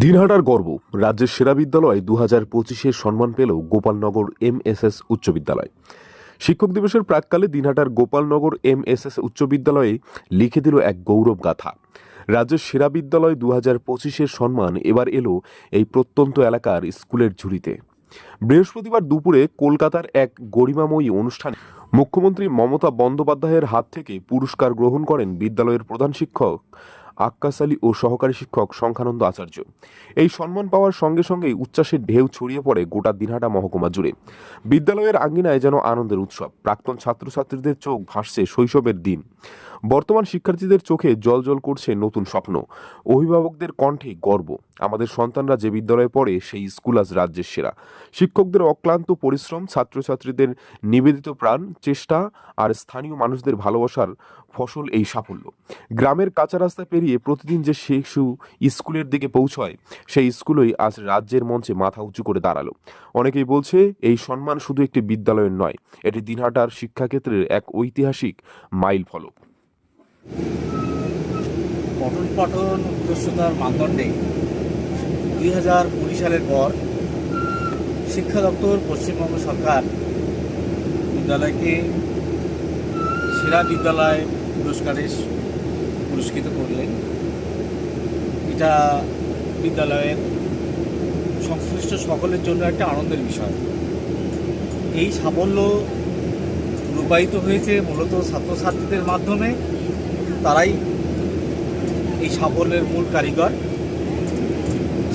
দিনহাটার গর্ব, রাজ্যের সেরা বিদ্যালয় দু হাজার পঁচিশের সম্মান পেল গোপালনগর এম এস এস উচ্চ বিদ্যালয়। শিক্ষক দিবসের প্রাককালে দিনহাটার গোপালনগর এম এস এস উচ্চ বিদ্যালয়ে লিখে দিল এক গৌরব গাথা। রাজ্যের সেরা বিদ্যালয় দু হাজার পঁচিশের সম্মান এবার এলো এই প্রত্যন্ত এলাকার স্কুলের ঝুড়িতে। বৃহস্পতিবার দুপুরে কলকাতার এক গরিমাময়ী অনুষ্ঠানে মুখ্যমন্ত্রী মমতা বন্দ্যোপাধ্যায়ের হাত থেকে পুরস্কার গ্রহণ করেন বিদ্যালয়ের প্রধান শিক্ষক আক্কাস আলী ও সহকারী শিক্ষক সংখ্যানন্দ আচার্য। এই সম্মান পাওয়ার সঙ্গে সঙ্গেই উচ্ছ্বাসের ঢেউ ছড়িয়ে পড়ে গোটা দিনহাটা মহকুমা জুড়ে। বিদ্যালয়ের আঙ্গিনায় যেন আনন্দের উৎসব, প্রাক্তন ছাত্রছাত্রীদের চোখ ভাসছে শৈশবের দিন। বর্তমান শিক্ষার্থীদের চোখে জল জল করছে নতুন স্বপ্ন। অভিভাবকদের কণ্ঠে গর্ব। আমাদের সন্তানরা যে বিদ্যালয়ে পড়ে, সেই স্কুল আজ রাজ্যের সেরা। শিক্ষকদের অক্লান্ত পরিশ্রম, ছাত্রছাত্রীদের নিবেদিত প্রাণ, চেষ্টা আর স্থানীয় মানুষদের ভালোবাসার ফসল এই সাফল্য। গ্রামের কাঁচা রাস্তা পেরিয়ে প্রতিদিন যে শিশু স্কুলের দিকে পৌঁছয়, সেই স্কুলই আজ রাজ্যের মঞ্চে মাথা উঁচু করে দাঁড়াল। অনেকেই বলছে, এই সম্মান শুধু একটি বিদ্যালয়ের নয়, এটি দিনহাটার শিক্ষাক্ষেত্রের এক ঐতিহাসিক মাইল ফলক। পঠন পাঠন উৎকর্ষতার মানদণ্ডে দুই হাজার কুড়ি সালের পর শিক্ষা দপ্তর, পশ্চিমবঙ্গ সরকার বিদ্যালয়কে সেরা বিদ্যালয় পুরস্কারে পুরস্কৃত করলেন। এটা বিদ্যালয়ের সংশ্লিষ্ট সকলের জন্য একটা আনন্দের বিষয়। এই সাফল্য রূপায়িত হয়েছে মূলত ছাত্রছাত্রীদের মাধ্যমে। তারাই এই সাফল্যের মূল কারিগর।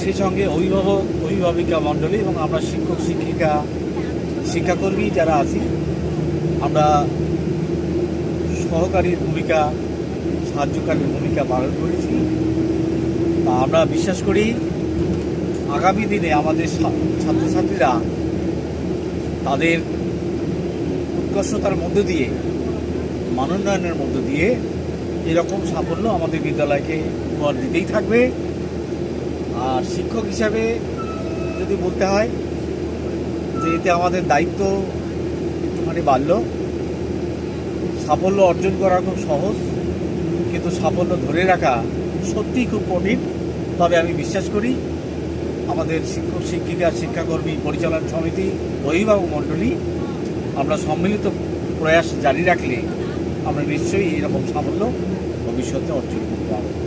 সেই সঙ্গে অভিভাবক, অভিভাবিকা মণ্ডলী এবং আমরা শিক্ষক, শিক্ষিকা, শিক্ষাকর্মী যারা আছি, আমরা সহকারীর ভূমিকা সাহায্যকারীর ভূমিকা পালন করেছি। তা আমরা বিশ্বাস করি, আগামী দিনে আমাদের ছাত্রছাত্রীরা তাদের উৎকর্ষতার মধ্য দিয়ে, মানোন্নয়নের মধ্য দিয়ে এরকম সাফল্য আমাদের বিদ্যালয়কে উপহার দিতেই থাকবে। আর শিক্ষক হিসাবে যদি বলতে হয়, যে এতে আমাদের দায়িত্ব একটুখানি বাড়ল। সাফল্য অর্জন করা খুব সহজ। কিন্তু সাফল্য ধরে রাখা সত্যিই খুব কঠিন। তবে আমি বিশ্বাস করি, আমাদের শিক্ষক, শিক্ষিকা, শিক্ষাকর্মী পরিচালন সমিতি অভিভাবক মণ্ডলী, আমরা সম্মিলিত প্রয়াস জারি রাখলে আমরা নিশ্চয়ই এরকম সাফল্য ভবিষ্যতে অর্জন করতে পারব।